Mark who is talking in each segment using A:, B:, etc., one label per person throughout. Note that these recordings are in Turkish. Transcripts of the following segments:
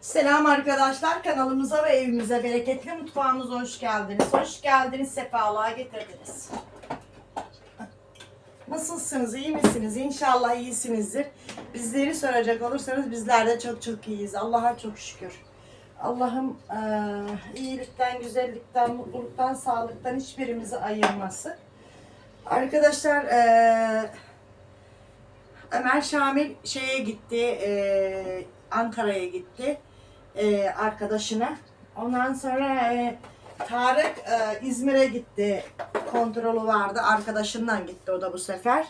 A: Selam arkadaşlar kanalımıza ve evimize bereketli mutfağımıza hoş geldiniz. Hoş geldiniz, sefalığa getirdiniz. Nasılsınız, iyi misiniz? İnşallah iyisinizdir. Bizleri soracak olursanız bizler de çok çok iyiyiz. Allah'a çok şükür. Allah'ım eee, iyilikten, güzellikten, mutluluktan, sağlıktan hiçbirimizi ayırması. Arkadaşlar eee Ömer Şamil şeye gitti, eee, Ankara'ya gitti eee, arkadaşına. Ondan sonra eee, Tarık eee, İzmir'e gitti. Kontrolü vardı. Arkadaşından gitti o da bu sefer.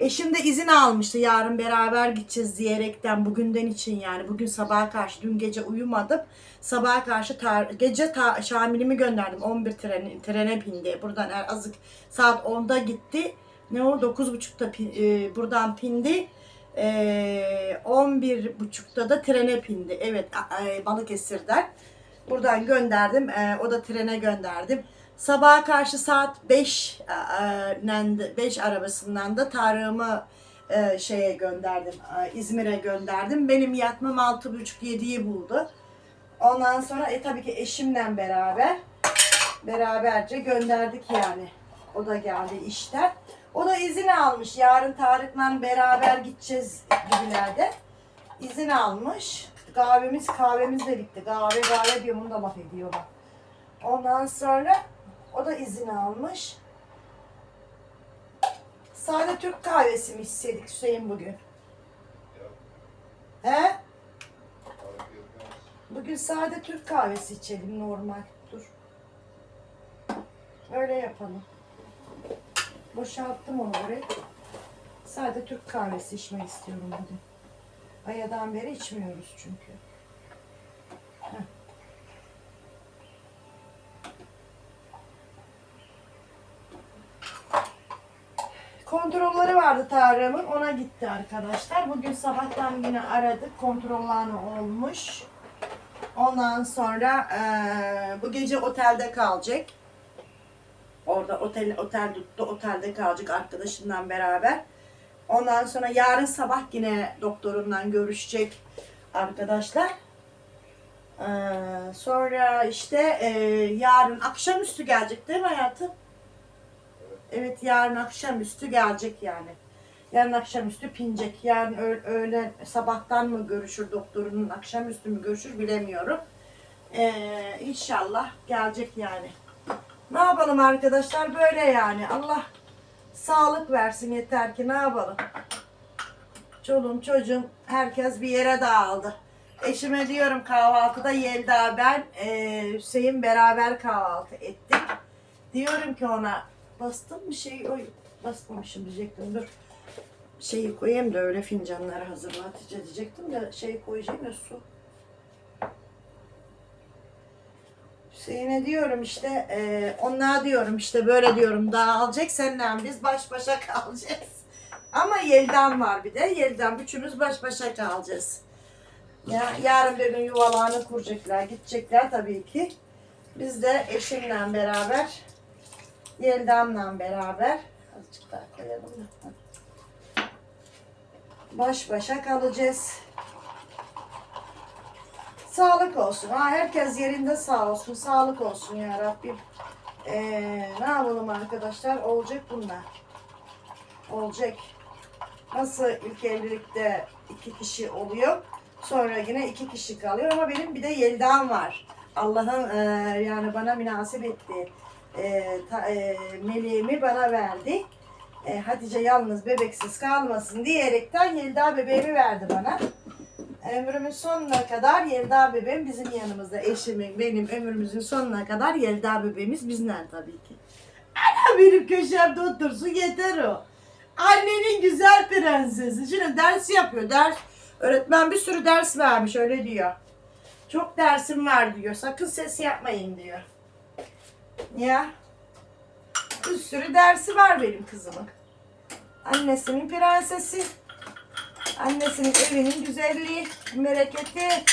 A: Eşim de izin almıştı yarın beraber gideceğiz diyerekten bugünden için yani bugün sabaha karşı dün gece uyumadım. Sabaha karşı tar- gece ta- Şamil'imi gönderdim 11 treni, trene bindi. Buradan er- azık saat 10'da gitti. Ne o 9.30'da pin- e, buradan pindi. E, 11.30'da da trene bindi. Evet e, Balıkesir'den. Buradan gönderdim. E, o da trene gönderdim. Sabaha karşı saat 5 5 arabasından da Tarık'ımı e, şeye gönderdim. e, İzmir'e gönderdim. Benim yatmam 6.30-7'yi buldu. Ondan sonra e tabii ki eşimle beraber beraberce gönderdik yani. O da geldi işten. O da izin almış. Yarın Tarık'la beraber gideceğiz gibilerde. İzin almış. Kahvemiz kahvemiz de bitti. Kahve kahve diyor bunu da laf ediyorlar. Ondan sonra o da izin almış. Sade Türk kahvesi mi içseydik Hüseyin bugün? He? Bugün sade Türk kahvesi içelim normal. Dur. Öyle yapalım. Boşalttım onu buraya. Sade Türk kahvesi içmek istiyorum bugün. Ayadan beri içmiyoruz çünkü. Heh. Kontrolleri vardı Tarık'ın. Ona gitti arkadaşlar. Bugün sabahtan yine aradık. Kontrollerini olmuş. Ondan sonra eee, bu gece otelde kalacak. Orada otel otel tuttu. Otelde kalacak arkadaşından beraber. Ondan sonra yarın sabah yine doktorundan görüşecek arkadaşlar. Eee, sonra işte eee, yarın akşamüstü gelecek değil mi hayatım? Evet yarın akşamüstü gelecek yani. Yarın akşamüstü pinecek. Yarın öğlen sabahtan mı görüşür doktorunun akşamüstü mü görüşür bilemiyorum. Ee, inşallah gelecek yani. Ne yapalım arkadaşlar böyle yani. Allah sağlık versin yeter ki ne yapalım. Çoluğum çocuğum herkes bir yere dağıldı. Eşime diyorum kahvaltıda Yelda ben e, Hüseyin beraber kahvaltı ettik. Diyorum ki ona bastın mı şey oy basmamışım diyecektim dur. Şeyi koyayım da öyle fincanları hazırla Hatice diyecektim de şeyi koyacağım ya su. Hüseyin'e diyorum işte e, onlara diyorum işte böyle diyorum dağılacak seninle biz baş başa kalacağız. Ama Yeldan var bir de. Yeldan üçümüz baş başa kalacağız. Ya, yarın bir gün yuvalarını kuracaklar, gidecekler tabii ki. Biz de eşimle beraber, Yeldam'la beraber, azıcık daha da. Baş başa kalacağız. Sağlık olsun. Ha, herkes yerinde sağ olsun. Sağlık olsun ya Rabbim. Ee, ne yapalım arkadaşlar? Olacak bunlar. Olacak. Nasıl ilk evlilikte iki kişi oluyor. Sonra yine iki kişi kalıyor ama benim bir de Yelda'm var. Allah'ın e, yani bana münasip etti. E, ta, e, meleğimi bana verdi. E, Hatice yalnız bebeksiz kalmasın diyerekten Yelda bebeğimi verdi bana. Ömrümün sonuna kadar Yelda bebeğim bizim yanımızda. Eşimin, benim ömrümüzün sonuna kadar Yelda bebeğimiz bizden tabii ki. Ana benim köşemde otursun yeter o. Annenin güzel prensesi. Şimdi ders yapıyor. Ders öğretmen bir sürü ders vermiş öyle diyor. Çok dersim var diyor. Sakın ses yapmayın diyor. Ya. Bir sürü dersi var benim kızımın. Annesinin prensesi. Annesinin evinin güzelliği, bereketi.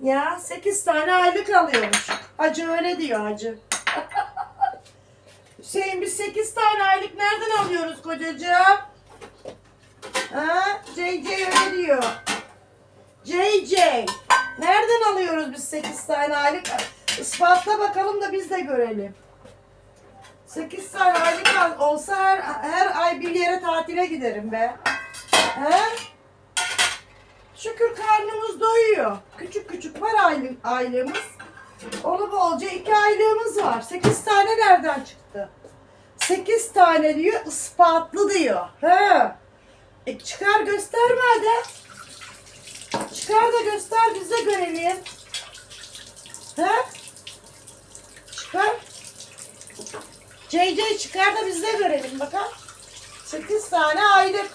A: Ya 8 tane aylık alıyormuş. Hacı öyle diyor hacı. Hüseyin biz 8 tane aylık nereden alıyoruz kocacığım? Ha? JJ öyle diyor. JJ. Nereden alıyoruz biz 8 tane aylık? Ispatla bakalım da biz de görelim. 8 tane aylık olsa her, her ay bir yere tatile giderim be. He? Şükür karnımız doyuyor. Küçük küçük var aylık, aylığımız. Olup olca iki aylığımız var. 8 tane nereden çıktı? 8 tane diyor ispatlı diyor. He. E çıkar gösterme hadi. Çıkar da göster biz de görelim. He? Çıkar. JJ çıkar da biz de görelim bakalım. 8 tane aylık.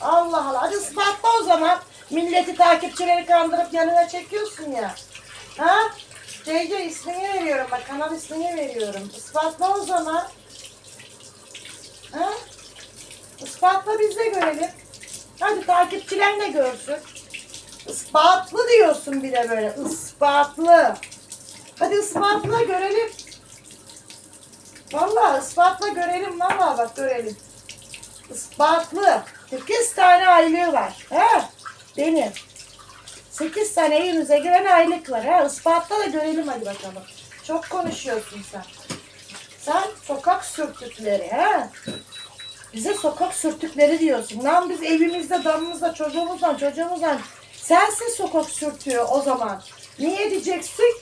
A: Allah Allah. Hadi ispatla o zaman. Milleti takipçileri kandırıp yanına çekiyorsun ya. Ha? JJ ismini veriyorum bak kanal ismini veriyorum. Ispatla o zaman. Ha? Ispatla biz de görelim. Hadi takipçiler de görsün. Ispatlı diyorsun bir de böyle. Ispatlı. Hadi ispatla görelim. Vallahi ispatla görelim. Vallahi bak görelim. Ispatlı. 8 tane aylığı var. He? Benim. 8 tane evimize giren aylık var. Ha? Ispatla da görelim hadi bakalım. Çok konuşuyorsun sen. Sen sokak sürtükleri. He? Bize sokak sürtükleri diyorsun. Lan biz evimizde, damımızda, çocuğumuzla, çocuğumuzla sensin sokak sürtüyor o zaman. Niye diyeceksin?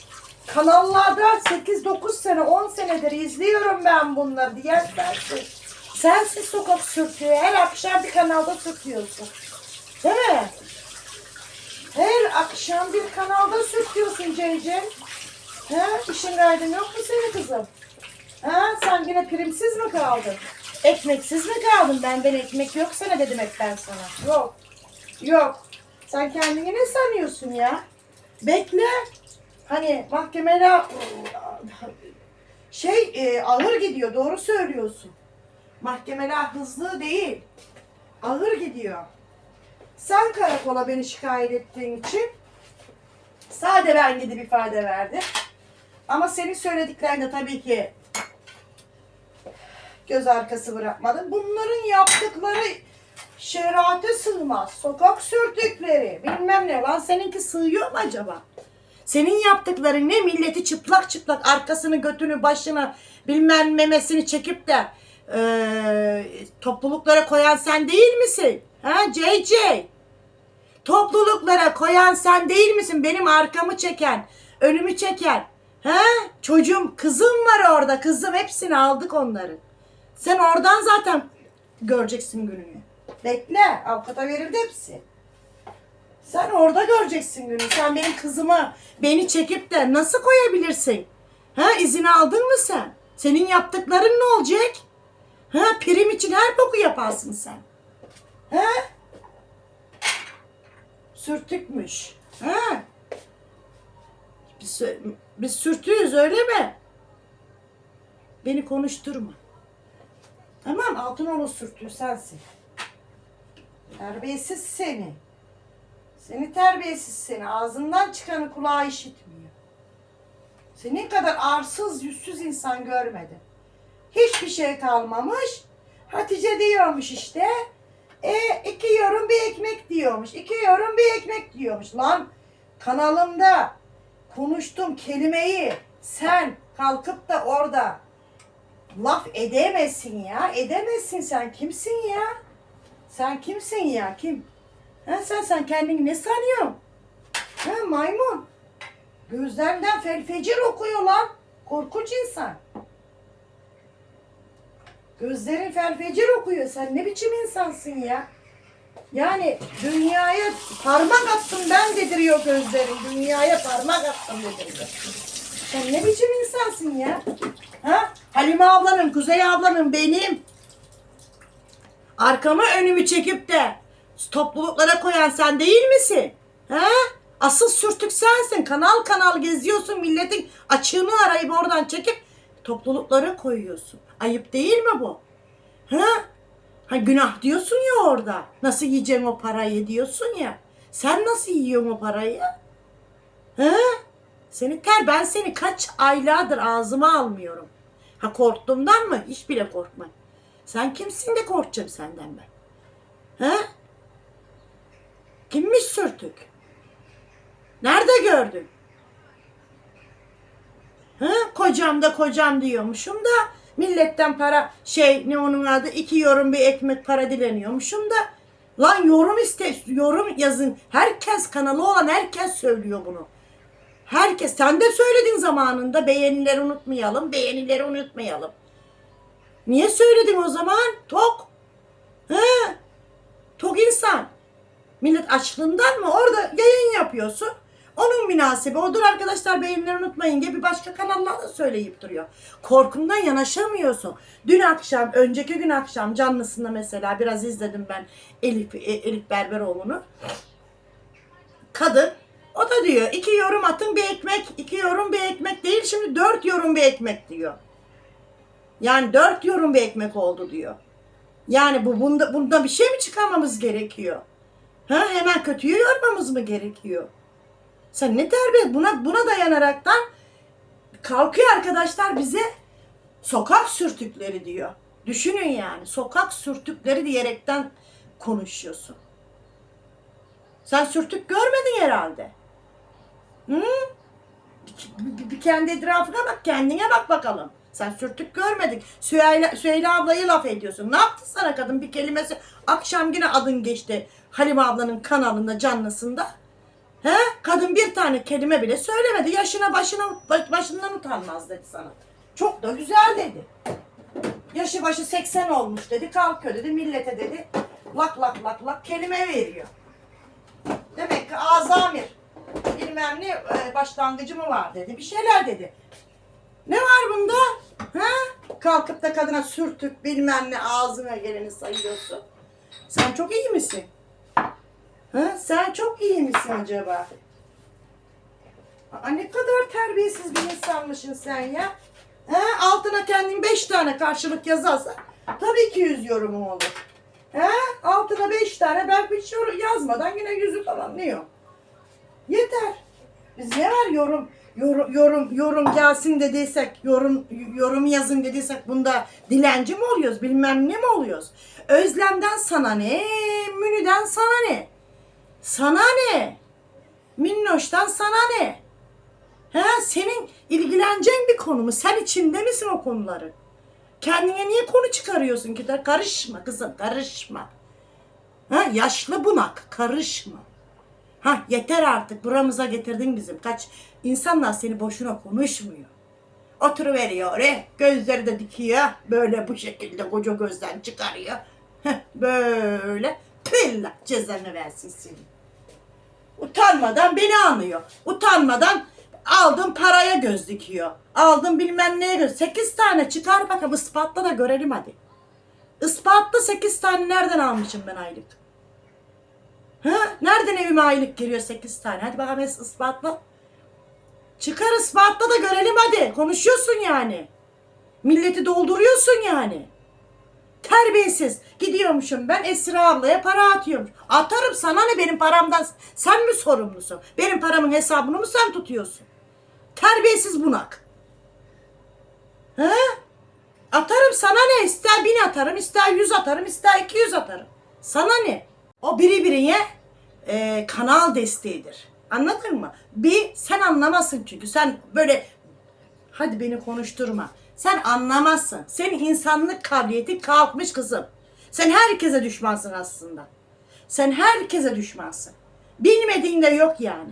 A: Kanallarda 8-9 sene, 10 senedir izliyorum ben bunları diyen sensin. Sensin sokak sürtüyor. Her akşam bir kanalda sürtüyorsun. Değil mi? Akşam bir kanalda sürtüyorsun Ceycem. Ha, işin gaydın yok mu senin kızım? Ha, sen yine primsiz mi kaldın? Ekmeksiz mi kaldın? Benden ekmek yok sana dedim hep ben sana. Yok. Yok. Sen kendini ne sanıyorsun ya? Bekle. Hani mahkemeler şey e, ağır gidiyor. Doğru söylüyorsun. Mahkemeler hızlı değil. Ağır gidiyor. Sen karakola beni şikayet ettiğin için sade ben gidip ifade verdim. Ama senin söylediklerin de tabii ki göz arkası bırakmadım. Bunların yaptıkları şerate sığmaz. Sokak sürtükleri bilmem ne. Lan seninki sığıyor mu acaba? Senin yaptıkların ne? Milleti çıplak çıplak arkasını, götünü, başını bilmem memesini çekip de eee, topluluklara koyan sen değil misin? Ha JJ? Topluluklara koyan sen değil misin? Benim arkamı çeken, önümü çeken. Ha? Çocuğum, kızım var orada. Kızım hepsini aldık onların. Sen oradan zaten göreceksin gününü. Bekle. Avukata verildi hepsi. Sen orada göreceksin günü. Sen benim kızımı beni çekip de nasıl koyabilirsin? Ha izin aldın mı sen? Senin yaptıkların ne olacak? Ha prim için her boku yaparsın sen. Ha? Sürtükmüş. Ha? Biz, biz sürtüyüz öyle mi? Beni konuşturma. Tamam Altınoğlu sürtüğü sensin. Terbiyesiz seni. Seni terbiyesiz seni. Ağzından çıkanı kulağı işitmiyor. Senin kadar arsız, yüzsüz insan görmedim. Hiçbir şey kalmamış. Hatice diyormuş işte. E iki yorum bir ekmek diyormuş. İki yorum bir ekmek diyormuş. Lan kanalımda konuştum kelimeyi sen kalkıp da orada laf edemezsin ya. Edemezsin sen. Kimsin ya? Sen kimsin ya? Kim? Ha, sen sen kendini ne sanıyorsun? Ha, maymun. Gözlerinden felfecir okuyor lan. Korkunç insan. Gözlerin felfecir okuyor. Sen ne biçim insansın ya? Yani dünyaya parmak attım ben dediriyor gözlerin. Dünyaya parmak attım dediriyor. Sen ne biçim insansın ya? Ha? Halime ablanın, Kuzey ablanın, benim. Arkamı önümü çekip de topluluklara koyan sen değil misin? Ha? Asıl sürtük sensin. Kanal kanal geziyorsun milletin açığını arayıp oradan çekip topluluklara koyuyorsun. Ayıp değil mi bu? Ha? Ha günah diyorsun ya orada. Nasıl yiyeceksin o parayı diyorsun ya. Sen nasıl yiyorsun o parayı? Ha? Seni ter ben seni kaç aylardır ağzıma almıyorum. Ha korktuğumdan mı? Hiç bile korkma. Sen kimsin de korkacağım senden ben. Ha? Kimmiş sürtük? Nerede gördün? Hı? Kocam da kocam diyormuşum da milletten para şey ne onun adı iki yorum bir ekmek para dileniyormuşum da lan yorum iste yorum yazın herkes kanalı olan herkes söylüyor bunu. Herkes sen de söyledin zamanında beğenileri unutmayalım beğenileri unutmayalım. Niye söyledin o zaman? Tok. He? Tok insan. Millet açlığından mı? Orada yayın yapıyorsun. Onun münasibi odur arkadaşlar beğenileri unutmayın diye bir başka kanallar da söyleyip duruyor. Korkumdan yanaşamıyorsun. Dün akşam, önceki gün akşam canlısında mesela biraz izledim ben Elif, e, Elif Berberoğlu'nu. Kadın o da diyor iki yorum atın bir ekmek, iki yorum bir ekmek değil şimdi dört yorum bir ekmek diyor. Yani dört yorum bir ekmek oldu diyor. Yani bu bunda, bunda bir şey mi çıkarmamız gerekiyor? Ha, hemen kötüyü yormamız mı gerekiyor? Sen ne terbiye buna buna dayanaraktan kalkıyor arkadaşlar bize sokak sürtükleri diyor. Düşünün yani sokak sürtükleri diyerekten konuşuyorsun. Sen sürtük görmedin herhalde. Hı? Bir, bir- kendi etrafına bak, kendine bak bakalım. Sen sürtük görmedik. Süheyla, Süheyla ablayı laf ediyorsun. Ne yaptı sana kadın bir kelimesi? Akşam yine adın geçti Halime ablanın kanalında, canlısında. He? Kadın bir tane kelime bile söylemedi. Yaşına başına başından utanmaz dedi sana. Çok da güzel dedi. Yaşı başı 80 olmuş dedi. Kalkıyor dedi. Millete dedi. Lak lak lak lak kelime veriyor. Demek ki azamir. Bilmem ne e, başlangıcı mı var dedi. Bir şeyler dedi. Ne var bunda? Ha? Kalkıp da kadına sürtük bilmem ne ağzına geleni sayıyorsun. Sen çok iyi misin? Ha? Sen çok iyi misin acaba? Aa, ne kadar terbiyesiz bir insanmışsın sen ya. Ha? Altına kendin beş tane karşılık yazarsan tabii ki yüz yorumu olur. Ha? Altına beş tane ben hiç yorum yazmadan yine yüzü tamamlıyor. Yeter. Biz ne var yorum yorum yorum yorum gelsin dediysek yorum yorum yazın dediysek bunda dilenci mi oluyoruz bilmem ne mi oluyoruz? Özlemden sana ne? Münü'den sana ne? Sana ne? Minnoş'tan sana ne? Ha, senin ilgileneceğin bir konu mu? Sen içinde misin o konuları? Kendine niye konu çıkarıyorsun ki? Karışma kızım, karışma. Ha, yaşlı bunak, karışma. Ha, yeter artık, buramıza getirdin bizim. Kaç insanlar seni boşuna konuşmuyor. Oturuveriyor oraya, gözleri de dikiyor. Böyle bu şekilde koca gözden çıkarıyor. Heh, böyle. Tüyla cezanı versin seni. Utanmadan beni anlıyor. Utanmadan aldım paraya göz dikiyor. Aldım bilmem neye göz. Sekiz tane çıkar bakalım ispatla da görelim hadi. Ispatla sekiz tane nereden almışım ben aylık? Ha? Nereden evime aylık giriyor sekiz tane? Hadi bakalım ispatla. Çıkar ispatla da görelim hadi. Konuşuyorsun yani. Milleti dolduruyorsun yani. Terbiyesiz. Gidiyormuşum ben Esra ablaya para atıyorum. Atarım sana ne benim paramdan sen mi sorumlusun? Benim paramın hesabını mı sen tutuyorsun? Terbiyesiz bunak. He? Atarım sana ne? İster bin atarım, ister yüz atarım, ister iki yüz atarım. Sana ne? O biri birine e, kanal desteğidir. Anladın mı? Bir sen anlamazsın çünkü sen böyle Hadi beni konuşturma. Sen anlamazsın. Senin insanlık kabiliyeti kalkmış kızım. Sen herkese düşmansın aslında. Sen herkese düşmansın. Bilmediğin de yok yani.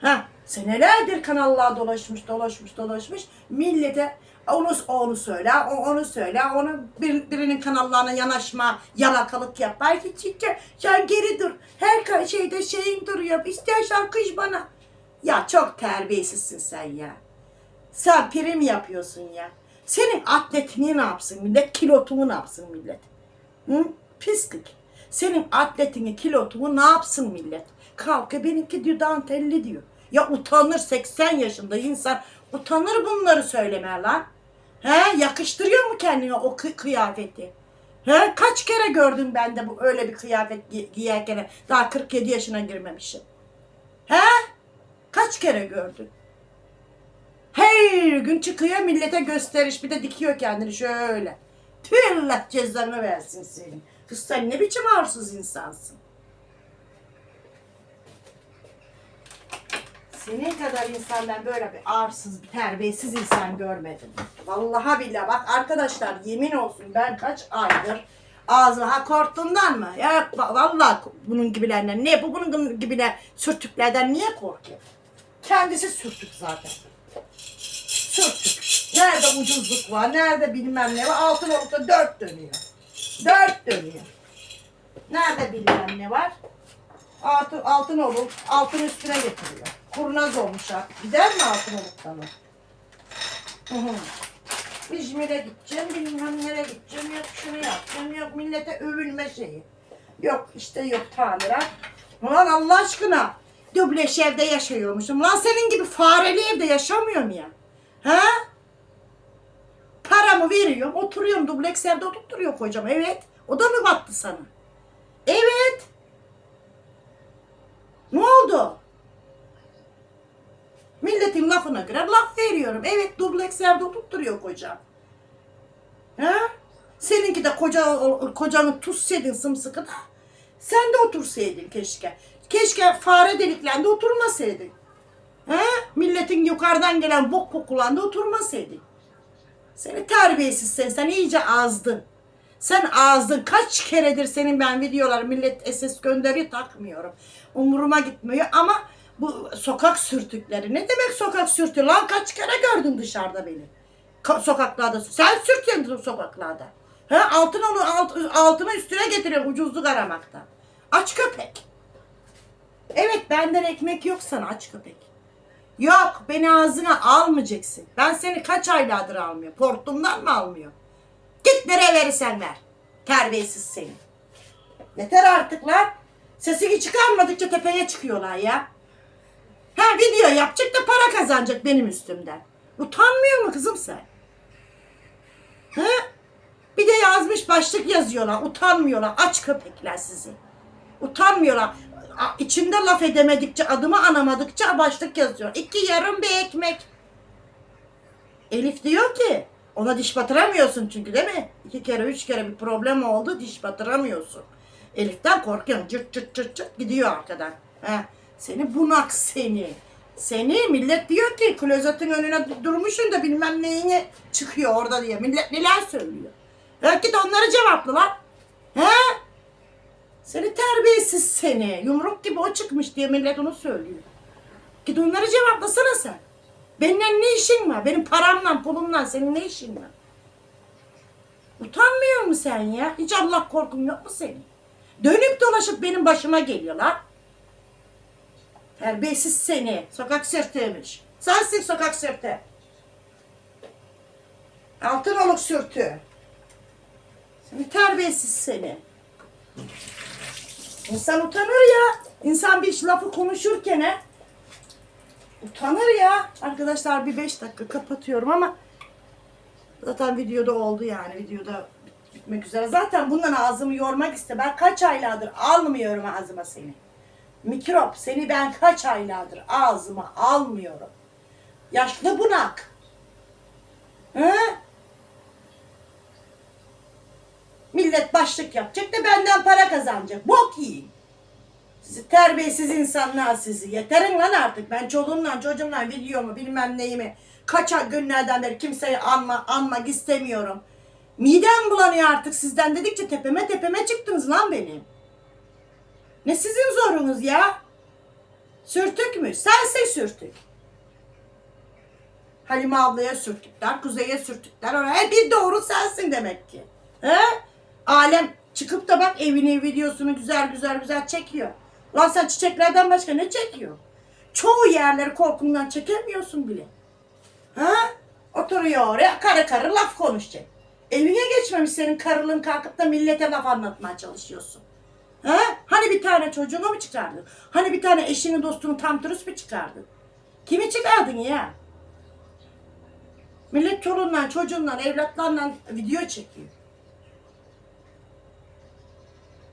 A: Ha, senelerdir kanallar dolaşmış, dolaşmış, dolaşmış. Millete onu onu söyle, onu söyle, onu bir, birinin kanallarına yanaşma, yalakalık yap. Belki çiçek, sen geri dur. Her şeyde şeyin duruyor. İstersen kış bana. Ya çok terbiyesizsin sen ya. Sen prim yapıyorsun ya. Senin atletini ne yapsın millet? Kilotunu ne yapsın millet? Hı? Pislik. Senin atletini, kilotunu ne yapsın millet? Kalkı benimki diyor dantelli diyor. Ya utanır 80 yaşında insan utanır bunları söylemeye lan. He yakıştırıyor mu kendine o kı- kıyafeti? He kaç kere gördüm ben de bu öyle bir kıyafet gi- giyerken daha 47 yaşına girmemişim. He? Kaç kere gördün? Her gün çıkıyor millete gösteriş bir de dikiyor kendini şöyle. Tüh Allah cezanı versin senin. Kız sen ne biçim arsız insansın. Senin kadar insan ben böyle bir arsız, bir terbiyesiz insan görmedim. Vallahi billahi bak arkadaşlar yemin olsun ben kaç aydır ağzı ha korktuğundan mı? Ya va- vallahi bunun gibilerinden ne bu bunun gibine sürtüklerden niye korkuyor? Kendisi sürtük zaten. Sürtük. Nerede ucuzluk var, nerede bilmem ne var. Altın olukta dört dönüyor. Dört dönüyor. Nerede bilmem ne var. Altın, altın oluk, altın üstüne getiriyor. Kurnaz olmuş ha. Gider mi altın oluktan o? İzmir'e gideceğim, bilmem nereye gideceğim, yok şunu yapacağım, yok millete övülme şeyi. Yok işte yok tamirat. Ulan Allah aşkına dubleks evde yaşıyormuşum. Lan senin gibi fareli evde yaşamıyorum ya. Ha? Paramı veriyorum, oturuyorum dubleks evde oturtuyor kocam. Evet. O da mı battı sana? Evet. Ne oldu? Milletin lafına göre laf veriyorum. Evet dubleks evde oturtturuyor kocam. Ha? Seninki de koca, kocanı tutsaydın sımsıkı da sen de otursaydın keşke. Keşke fare deliklerinde oturmasaydın. Ha? Milletin yukarıdan gelen bok kokulanda oturmasaydın. Seni terbiyesiz sen, sen iyice azdın. Sen azdın. Kaç keredir senin ben videolar millet SS gönderiyor takmıyorum. Umuruma gitmiyor ama bu sokak sürtükleri. Ne demek sokak sürtüğü? Lan kaç kere gördün dışarıda beni? Ka- sokaklarda. Sen sürtüyorsun sokaklarda. Ha, altın onu alt, altına üstüne getiriyor ucuzluk aramakta. Aç köpek. Evet benden ekmek yok sana aç köpek. Yok beni ağzına almayacaksın. Ben seni kaç aylardır almıyor. Portumdan mı almıyor? Git nereye verirsen ver. Terbiyesiz seni. Yeter artık lan. Sesini çıkarmadıkça tepeye çıkıyorlar ya. Ha video yapacak da para kazanacak benim üstümden. Utanmıyor mu kızım sen? Ha? Bir de yazmış başlık yazıyorlar. Utanmıyorlar. Aç köpekler sizi. Utanmıyorlar. İçinde laf edemedikçe, adımı anamadıkça başlık yazıyor. İki yarım bir ekmek. Elif diyor ki ona diş batıramıyorsun çünkü değil mi? İki kere üç kere bir problem oldu diş batıramıyorsun. Elif'ten korkuyorum. Cırt cırt cırt cırt gidiyor arkadan. He. Seni bunak seni. Seni millet diyor ki klozetin önüne durmuşsun da bilmem neyine çıkıyor orada diye. Millet neler söylüyor. Ya git onları cevapla lan. He? Seni terbiyesiz seni. Yumruk gibi o çıkmış diye millet onu söylüyor. Git onları cevaplasana sen. Benimle ne işin var? Benim paramla, pulumla senin ne işin var? Utanmıyor musun sen ya? Hiç Allah korkun yok mu senin? Dönüp dolaşıp benim başıma geliyorlar. Terbiyesiz seni. Sokak sürtüymüş. Sensin sokak sürtü. Altın oluk sürtü. Seni terbiyesiz seni. İnsan utanır ya. İnsan bir lafı konuşurken he, utanır ya. Arkadaşlar bir beş dakika kapatıyorum ama zaten videoda oldu yani. Videoda bit- bitmek üzere. Zaten bundan ağzımı yormak iste. Ben kaç aylardır almıyorum ağzıma seni. Mikrop seni ben kaç aylardır ağzıma almıyorum. Yaşlı bunak. He? Millet başlık yapacak da benden para kazanacak. Bok yiyin. Sizi terbiyesiz insanlar sizi. Yeterin lan artık. Ben çoluğumla çocuğumla videomu bilmem neyimi kaç günlerden beri kimseyi anma, anmak istemiyorum. Midem bulanıyor artık sizden dedikçe tepeme tepeme çıktınız lan benim. Ne sizin zorunuz ya? Sürtük mü? Sensin sürtük. Halime ablaya sürtükler, Kuzey'e sürtükler. Oraya bir doğru sensin demek ki. He? Alem çıkıp da bak evini, videosunu güzel güzel güzel çekiyor. Lan sen çiçeklerden başka ne çekiyor? Çoğu yerleri korkundan çekemiyorsun bile. Ha? Oturuyor oraya karı karı laf konuşacak. Evine geçmemiş senin karılığın kalkıp da millete laf anlatmaya çalışıyorsun. Ha? Hani bir tane çocuğunu mu çıkardın? Hani bir tane eşini dostunu tam turist mi çıkardın? Kimi çıkardın ya? Millet çoluğundan, çocuğundan, evlatlarla video çekiyor.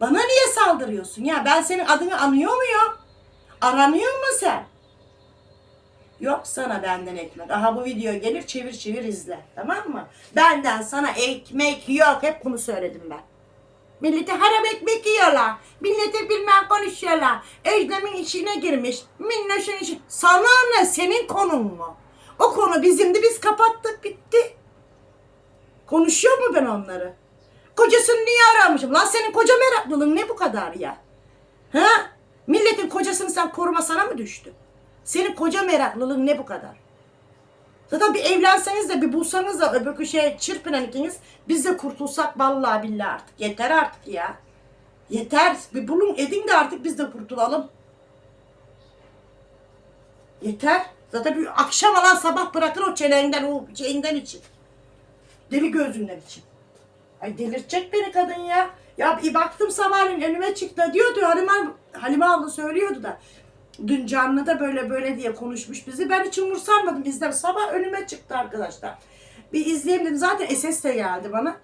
A: Bana niye saldırıyorsun ya? Ben senin adını anıyor muyum? Aranıyor mu sen? Yok sana benden ekmek. Aha bu video gelir çevir çevir izle. Tamam mı? Benden sana ekmek yok. Hep bunu söyledim ben. Millete haram ekmek yiyorlar. Millete bilmem konuşuyorlar. Özlem'in içine girmiş. Minnoş'un içi. Sana ne? Senin konun mu? O konu bizimdi. Biz kapattık. Bitti. Konuşuyor mu ben onları? Kocasını niye aramışım? Lan senin koca meraklılığın ne bu kadar ya? Ha? Milletin kocasını sen koruma sana mı düştü? Senin koca meraklılığın ne bu kadar? Zaten bir evlenseniz de bir bulsanız da öbür şey çırpınan ikiniz biz de kurtulsak vallahi billahi artık. Yeter artık ya. Yeter. Bir bulun edin de artık biz de kurtulalım. Yeter. Zaten bir akşam alan sabah bırakır o çenenden o şeyinden için. Deli gözünden için. Ay delirtecek beni kadın ya. Ya bir baktım sabahleyin önüme çıktı diyordu Halime, Halime abla söylüyordu da. Dün canlı da böyle böyle diye konuşmuş bizi. Ben hiç umursammadım bizden. Sabah önüme çıktı arkadaşlar. Bir izleyeyim dedim. Zaten SS de geldi bana.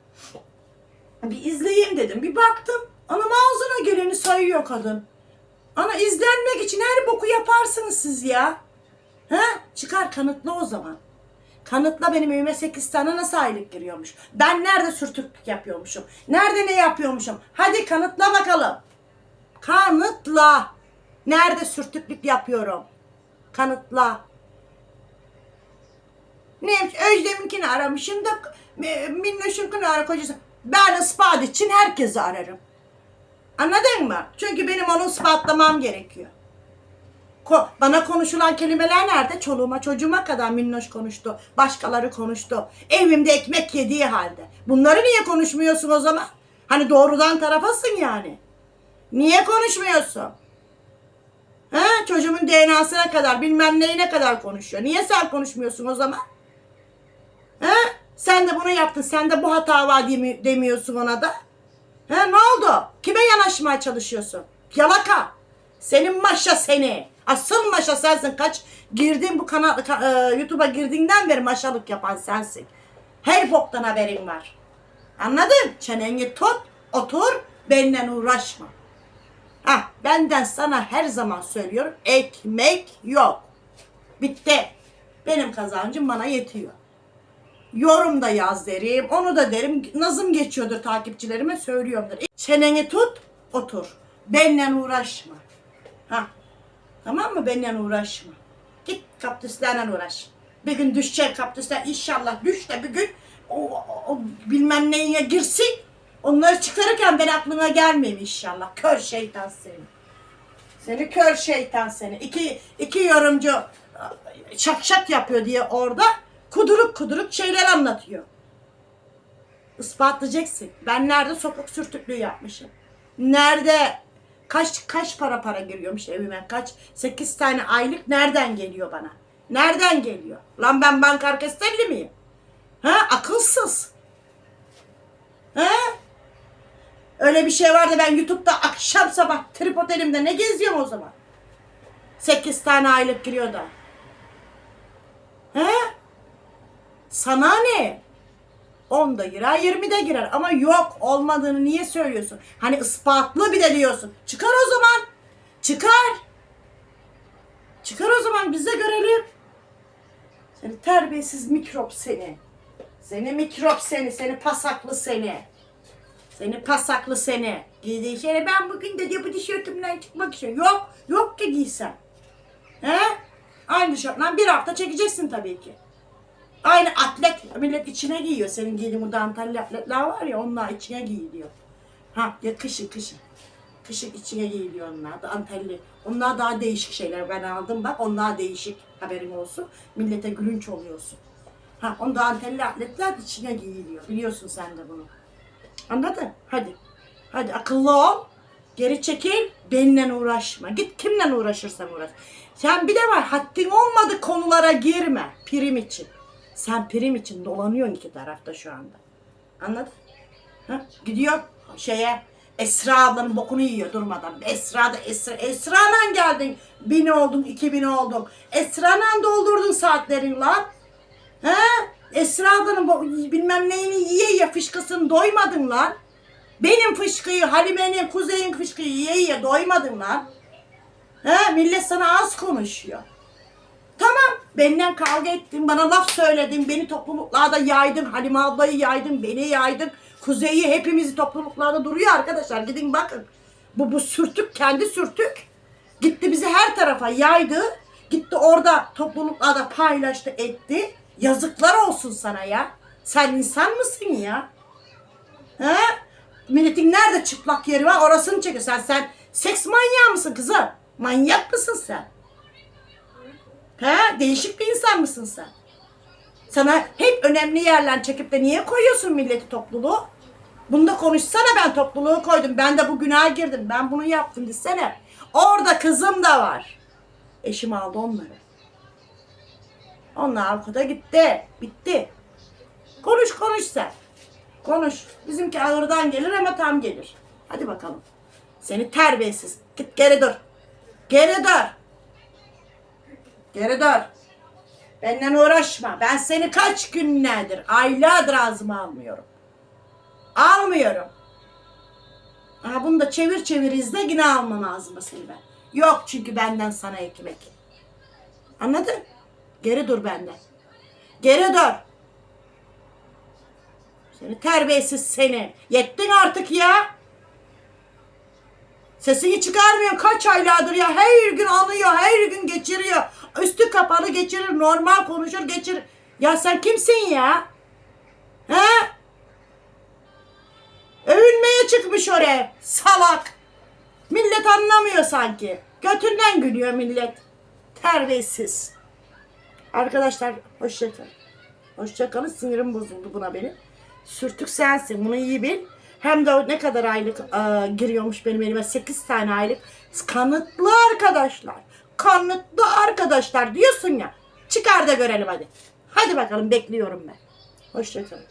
A: Bir izleyeyim dedim. Bir baktım. Anam ağzına geleni sayıyor kadın. Ana izlenmek için her boku yaparsınız siz ya. Ha? Çıkar kanıtla o zaman. Kanıtla benim evime 8 tane nasıl aylık giriyormuş. Ben nerede sürtüklük yapıyormuşum? Nerede ne yapıyormuşum? Hadi kanıtla bakalım. Kanıtla. Nerede sürtüklük yapıyorum? Kanıtla. Neymiş? Özdem'inkini aramışım da e, Minnoş'unkini ara kocası. Ben ispat için herkesi ararım. Anladın mı? Çünkü benim onu ispatlamam gerekiyor. Ko- bana konuşulan kelimeler nerede? Çoluğuma çocuğuma kadar minnoş konuştu. Başkaları konuştu. Evimde ekmek yediği halde. Bunları niye konuşmuyorsun o zaman? Hani doğrudan tarafasın yani. Niye konuşmuyorsun? Ha, çocuğumun DNA'sına kadar bilmem neyine kadar konuşuyor. Niye sen konuşmuyorsun o zaman? Ha? Sen de bunu yaptın. Sen de bu hata var demi- demiyorsun ona da. Ha, ne oldu? Kime yanaşmaya çalışıyorsun? Yalaka. Senin maşa seni. Asıl maşa sensin. Kaç girdin bu kanal ka- e, YouTube'a girdiğinden beri maşalık yapan sensin. Her boktan haberin var. Anladın? Çeneni tut, otur, benimle uğraşma. Ha, benden sana her zaman söylüyorum. Ekmek yok. Bitti. Benim kazancım bana yetiyor. Yorum da yaz derim. Onu da derim. Nazım geçiyordur takipçilerime söylüyorumdur. Çeneni tut, otur. Benimle uğraşma. Ha. Tamam mı? Benimle uğraşma. Git kaptüslerle uğraş. Bir gün düşecek kaptüsler. İnşallah düş de bir gün o, o- o bilmem neye girsin. Onları çıkarırken ben aklına gelmeyeyim inşallah. Kör şeytan seni. Seni kör şeytan seni. İki, iki yorumcu şak şak yapıyor diye orada kuduruk kuduruk şeyler anlatıyor. Ispatlayacaksın. Ben nerede sokak sürtüklüğü yapmışım? Nerede kaç kaç para para giriyormuş evime? Kaç? Sekiz tane aylık nereden geliyor bana? Nereden geliyor? Lan ben banka orkestreli miyim? Ha? Akılsız. Ha? Öyle bir şey vardı ben YouTube'da akşam sabah tripod elimde ne geziyorum o zaman? Sekiz tane aylık giriyor da. He? Sana ne? 10 da girer, 20 de girer. Ama yok olmadığını niye söylüyorsun? Hani ispatlı bir de diyorsun. Çıkar o zaman. Çıkar. Çıkar o zaman biz de görelim. Seni terbiyesiz mikrop seni. Seni mikrop seni, seni pasaklı seni. Seni pasaklı seni. Giydiğin şeyle ben bugün de diyor bu tişörtümden çıkmak istiyorum. Yok, yok ki giysen. He? Aynı tişörtle bir hafta çekeceksin tabii ki. Aynı atlet, millet içine giyiyor. Senin giydiğin bu dantelli atletler var ya, onlar içine giyiliyor. Ha, ya kışın kışın. Kışın içine giyiliyor onlar, dantelli. Onlar daha değişik şeyler. Ben aldım bak, onlar değişik. Haberin olsun. Millete gülünç oluyorsun. Ha, on dantelli atletler içine giyiliyor. Biliyorsun sen de bunu. Anladın? Hadi. Hadi akıllı ol. Geri çekil. Benimle uğraşma. Git kimle uğraşırsan uğraş. Sen bir de var haddin olmadı konulara girme. Prim için. Sen prim için dolanıyorsun iki tarafta şu anda. Anladın? Ha? Gidiyor şeye Esra ablanın bokunu yiyor durmadan. Esra da Esra. Esra'la geldin. Bin oldun, iki bin oldun. Esra'la doldurdun saatlerin lan. He? Esra ablanın bilmem neyini yiye yiye fışkısını doymadın lan. Benim fışkıyı, Halime'nin, Kuzey'in fışkıyı yiye yiye doymadın lan. He? Millet sana az konuşuyor. Tamam. Benden kavga ettin, bana laf söyledin, beni topluluklarda yaydın, Halime ablayı yaydın, beni yaydın. Kuzey'i hepimizi topluluklarda duruyor arkadaşlar. Gidin bakın. Bu, bu sürtük, kendi sürtük. Gitti bizi her tarafa yaydı. Gitti orada topluluklarda paylaştı, etti. Yazıklar olsun sana ya. Sen insan mısın ya? He? Milletin nerede çıplak yeri var orasını çekiyor. Sen, sen seks manyağı mısın kızım? Manyak mısın sen? He? Değişik bir insan mısın sen? Sana hep önemli yerler çekip de niye koyuyorsun milleti topluluğu? Bunda konuşsana ben topluluğu koydum. Ben de bu günaha girdim. Ben bunu yaptım desene. Orada kızım da var. Eşim aldı onları. Onlar avukata gitti. Bitti. Konuş konuş sen. Konuş. Bizimki ağırdan gelir ama tam gelir. Hadi bakalım. Seni terbiyesiz. Git geri dur. Geri dur. Geri dur. Benden uğraşma. Ben seni kaç günlerdir, aylardır ağzıma almıyorum. Almıyorum. Aha bunu da çevir çevir izle yine almam ağzıma seni ben. Yok çünkü benden sana ekmek. Anladın? Geri dur benden. Geri dur. Seni terbiyesiz seni. Yettin artık ya. Sesini çıkarmıyor kaç aylardır ya. Her gün anıyor, her gün geçiriyor. Üstü kapalı geçirir, normal konuşur geçirir. Ya sen kimsin ya? He? Övünmeye çıkmış oraya. Salak. Millet anlamıyor sanki. Götünden gülüyor millet. Terbiyesiz. Arkadaşlar hoşçakalın. Hoşçakalın. Sinirim bozuldu buna benim. Sürtük sensin. Bunu iyi bil. Hem de ne kadar aylık e, giriyormuş benim elime. 8 tane aylık. Kanıtlı arkadaşlar. Kanıtlı arkadaşlar diyorsun ya. Çıkar da görelim hadi. Hadi bakalım bekliyorum ben. Hoşçakalın.